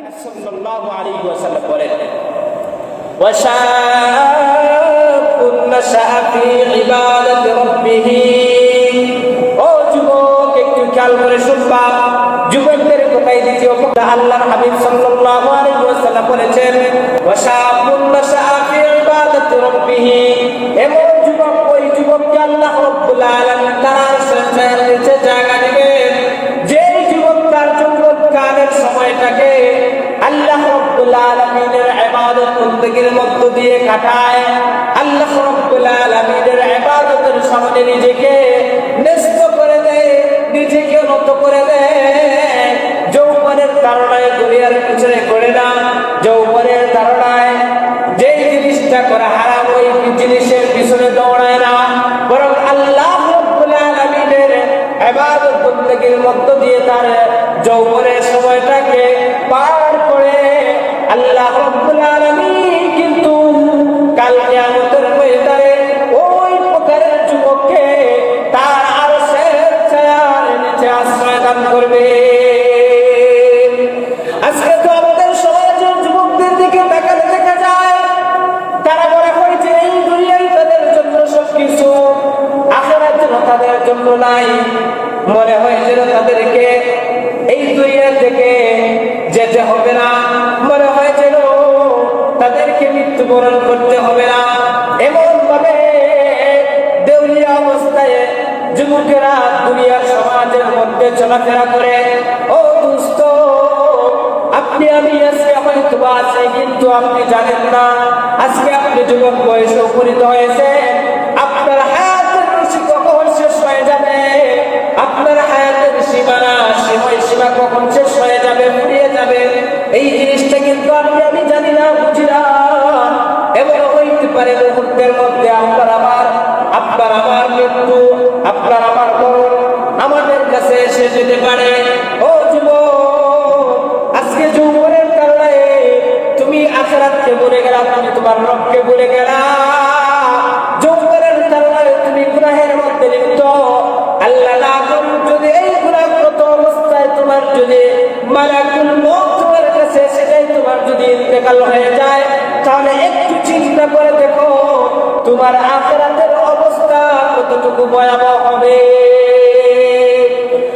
সাল্লাল্লাহু আলাইহি ওয়াসাল্লাম বলেন ওয়াশাকুন নাশা ফি ইবাদাতি রাব্বিহি। ও যুবক একটু খেয়াল করে বন্দেগীর মধ্য দিয়ে কাটায়। আল্লাহ রাব্বুল আলামিনের ইবাদতের সামনে নিজেকে ন্যস্ত করে দেয়, নিজেকে নত করে দেয়। যৌবনের তারণায় দুনিয়ার পিছনে করে না। যৌবনের তারণায় যেই জিনিসটা করা হারাম, ওই জিনিসের পিছনে দৌড়ায় না। বরং আল্লাহ রাব্বুল আলামিনের ইবাদত বন্দেগীর মধ্য দিয়ে তার যৌবনের সময়টাকে পার ওই প্রকারের যুবককে তার আরশের ছায়ার আশ্রয় দান করবে। আজকে তো আমাদের সমাজের যুবকদের দিকে তাকালে দেখা যায়, তারা মনে হয় এই দুনিয়ায় তাদের জন্য সবকিছু, আখেরাত যেন তাদের জন্য নাই, মনে হয় যেন তাদেরকে মৃত্যুবরণ করতে হবে না। এমন ভাবে দেউলিয়া অবস্থায় যুবকেরা দুনিয়ার সমাজের মধ্যে চলাফেরা করে, ও দুস্থ, আপনি আমি আজকে হয়তো আছে, কিন্তু আপনি জানেন না। আজকে আপনি যুবক বয়সে উপনীত হয়েছে যেতে পারে। ও যুবক আজকে যৌবনের কারণে তুমি আখেরাতকে বলে গেলা, তুমি তোমার রবকে বলে গেলা। যদি তোমার যদি তোমার যদি হয়ে যায়, তাহলে একটু চিন্তা করে দেখো, তোমার অবস্থা কতটুকু ভয়াবহ হবে।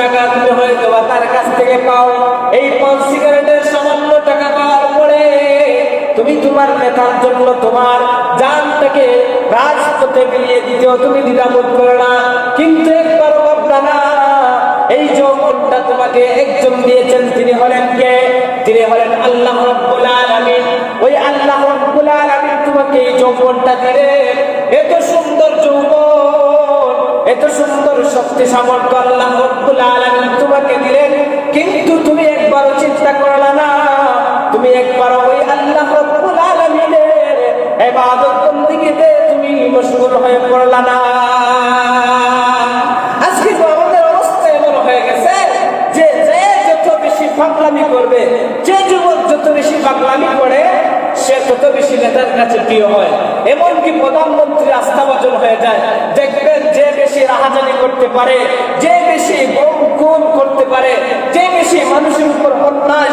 টাকা তুমি হয়তো তার কাছ থেকে পাও। এই পাঁচ সিগারেটের সামান্য টাকা পাওয়ার পরে তুমি তোমার নেতার জন্য তোমার জানটাকে রাজপথে বিলিয়ে দিতেও তুমি দ্বিধাবোধ করো না। কিন্তু একবার ভাবনা না, এই যৌবনটা তোমাকে একজন দিয়েছেন, তিনি হলেন কে? তিনি হলেন আল্লাহ রব্বুল আলামিন। ওই আল্লাহ রব্বুল আলামিন তোমাকে এই যৌবনটা দিলেন। এত সুন্দর যৌবন। এত সুন্দর শক্তি সামর্থ্য আল্লাহ রব্বুল আলামিন তোমাকে দিলেন, কিন্তু তুমি একবারও চিন্তা করলা না। তুমি একবার ওই আল্লাহ রব্বুল আলামিনের ইবাদত বন্দেগীতে তুমি মশগুল হয়ে পড়লা না। আজকে তো আমাদের অবস্থা এমন হয়ে গেছে যে যে যত বেশি পাগলামি করবে, যে যুবক যত বেশি পাগলামি করে, সে তত বেশি নেতার কাছে প্রিয় হয়। এমনকি প্রধানমন্ত্রী আস্থাভাজন হয়ে যায়। দেখবেন যে বেশি রাহাজানি করতে পারে, যে বেশি গম খুন করতে পারে, যে বেশি মানুষের উপর অন্যায়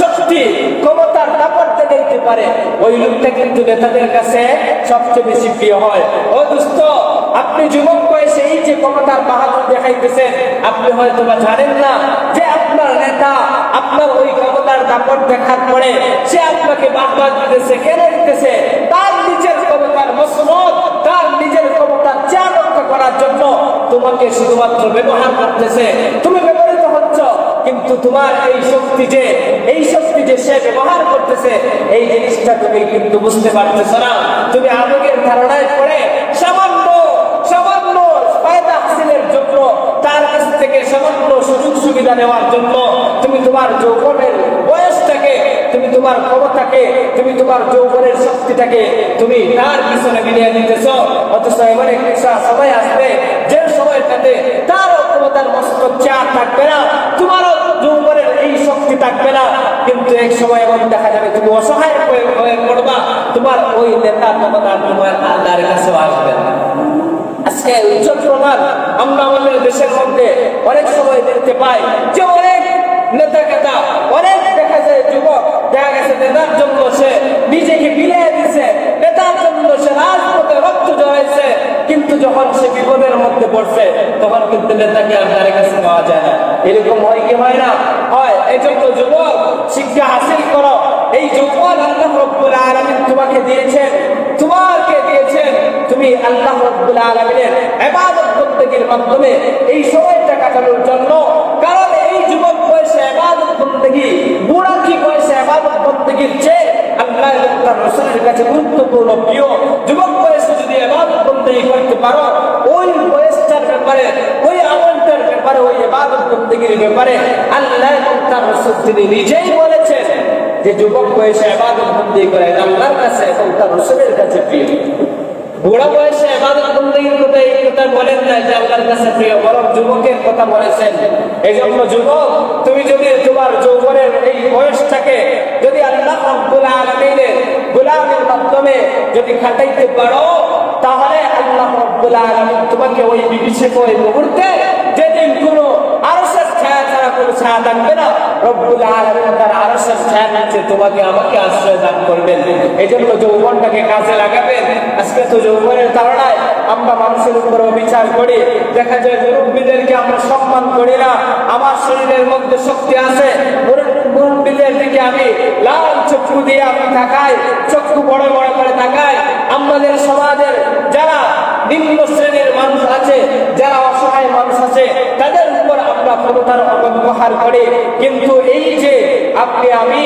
শক্তি ক্ষমতার দাপটটা দিতে পারে, ওই লোকটা কিন্তু নেতাদের কাছে সবচেয়ে বেশি প্রিয় হয়। ও দুস্থ আপনি যুবক বয়সে এই যে ক্ষমতার বাহাদুর দেখাইতেছেন, আপনি হয়তো বা জানেন না যে আপনার নেতা আপনার ওই ক্ষমতার দাপট দেখার পরে সে আপনাকে বাহবাদ দিতেছে কেন দিতেছে তার নিজের ক্ষমতার মসনদ তোমাকে শুধুমাত্র ব্যবহার করতেছে, তুমি ব্যবহৃত হচ্ছ, কিন্তু তোমার এই শক্তি যে, এই শক্তি যে সে ব্যবহার করতেছে, এই জিনিসটা তুমি কিন্তু বুঝতে পারতেছ না। তুমি আবেগের ধারণায় পড়ে সামান্য সামান্য তোমার তুমি তোমার যৌবনের শক্তিটাকে তুমি পিছনে অথচ আসবে যে সময়টাতে তার ক্ষমতার মস্ত চার থাকবে না তোমারও যৌবনের এই শক্তি থাকবে না কিন্তু এক সময় এমন দেখা যাবে, তুমি অসহায় হয়ে পড়বা তোমার ওই নেতা ক্ষমতা তোমার আল্লাহর কাছেও আসবে আমরা দেখতে পাই যে অনেক অনেক যুবক, দেখা গেছে নেতার সে নেতার সে রক্ত কিন্তু যখন সে বিপদের মধ্যে পড়ছে, তখন কিন্তু নেতাকে আর কাছে পাওয়া যায় না। এরকম হয় কি হয় না? হয় এই জন্য যুবক শিক্ষা হাসিল করো। এই যৌবন আল্লাহ রব্বুল আলমিন তোমাকে দিয়েছেন তোমাকে দিয়েছেন। তুমি আল্লাহ রব্বুল আলমিনের এবাদত প্রত্যেকের মাধ্যমে এই সময়টা কাটানোর জন্য কারণ এই যুবক বয়সে ইবাদত বন্দেগী বুড়া কি বয়সে ইবাদত বন্দেগীর চেয়ে আল্লাহ এবং তার রাসূলের কাছে গুরুত্বপূর্ণ প্রিয় যুবক বয়সে যদি ইবাদত বন্দেগী করতে পারো ওই বয়সটার ব্যাপারে ওই আমলটার ব্যাপারে ওই ইবাদত বন্দেগীর ব্যাপারে আল্লাহ এবং তার রাসূল তিনি নিজেই বলেছেন যে যুবক বয়সে ইবাদত বন্দি করে আল্লাহর কাছে এবং তার রসুলের কাছে প্রিয়। বুড়া বয়সে ইবাদত বন্দির কথা এই কথা বলেন না যে আল্লাহর কাছে প্রিয়, বরং যুবকের কথা বলেছেন। এই জন্য যুবক, তুমি যদি তোমার যৌবনের এই বয়সটাকে যদি আল্লাহ রব্বুল আলামিনের গোলামের মাধ্যমে যদি খাটাইতে পারো, তাহলে আল্লাহ রব্বুল আলামিন তোমাকে ওই বিভীষিক ওই মুহূর্তে যেদিন কোনো আরশের ছায়া ছাড়া কোনো ছায়া থাকবে সম্মান করি না। আমার শরীরের মধ্যে শক্তি আছে। মুরব্বীদের দিকে আমি লাল চক্ষু দিয়ে আমি তাকাই, চক্ষু বড় বড় করে তাকাই। আমাদের সমাজের যারা নিম্ন শ্রেণির মানুষ আছে, যারা অসহায় মানুষ আছে, তাদের উপর আমরা ক্ষমতার অপব্যবহার করি। কিন্তু এই যে আপনি আমি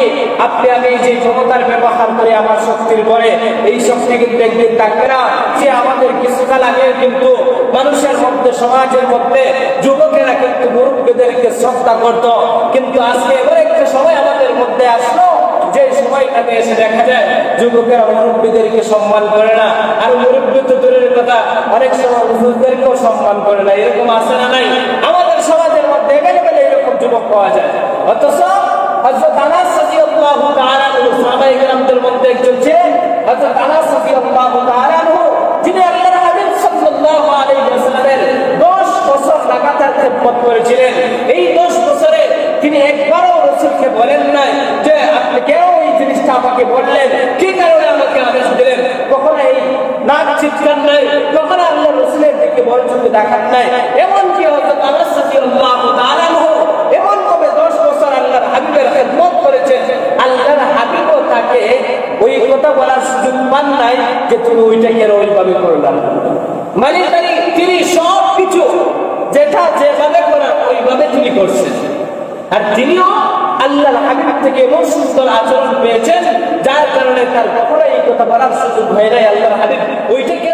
আপনি আমি যে ক্ষমতার ব্যবহার করে আমার শক্তির পরে, এই শক্তি কিন্তু একদিন থাকবে না। যে আমাদের কিছুকাল আগে কিন্তু মানুষের মধ্যে, সমাজের মধ্যে যুবকেরা কিন্তু মুরব্বীদেরকে শ্রদ্ধা করত। কিন্তু আজকে এবার একটা সময় আমাদের মধ্যে আসলো, যে সময়টাতে এসে দেখা যায়, যুবকেরা মুরব্বীদেরকে সম্মান করে না। আর মুরব্বী কথা অনেক সময় হুজুরদেরকেও সম্মান করে না, এরকম আছে না নাই? আমাদের সমাজের মধ্যে গেলে গেলে এরকম যুবক পাওয়া যায়। অথচ হযরত মধ্যে একজন ছিলেন। হযরত আনাস রাদিয়াল্লাহু তাআলা যিনি আল্লাহর হাবিব সাল্লাল্লাহু আলাইহি ওয়াসাল্লামের 10 বছর লাগাতার খেদমত করেছিলেন এই 10 বছরে তিনি একবারও রাসূলকে বলেন নাই যে আপনি কেন এই জিনিসটা আমাকে বললেন কি কারণে আমাকে আদেশ দিলেন কখনো এই নাক চিৎকার নাই কখনো আল্লাহ রসুলের দিকে চোখে দেখান নাই এমনকি হযরত আনাস রাদিয়াল্লাহু তাআলা এমন ভাবে 10 বছর আল্লাহর হাবিবের খেদমত করেছেন, আল্লাহর হাবিবও তাকে ওই কথা বলার সুযোগ পান নাই যে তুমি ওইটাকে ওইভাবে করলাম মানে তিনি সব কিছু যেটা যেভাবে করার, ওইভাবে তিনি করছেন। আর তিনিও আল্লাহর হাবিব থেকে এমন সুন্দর আচরণ পেয়েছেন, যার কারণে তার কখনো এই কথা বলার সুযোগ হয় নাই। আল্লাহর হাবিব ওইটাকে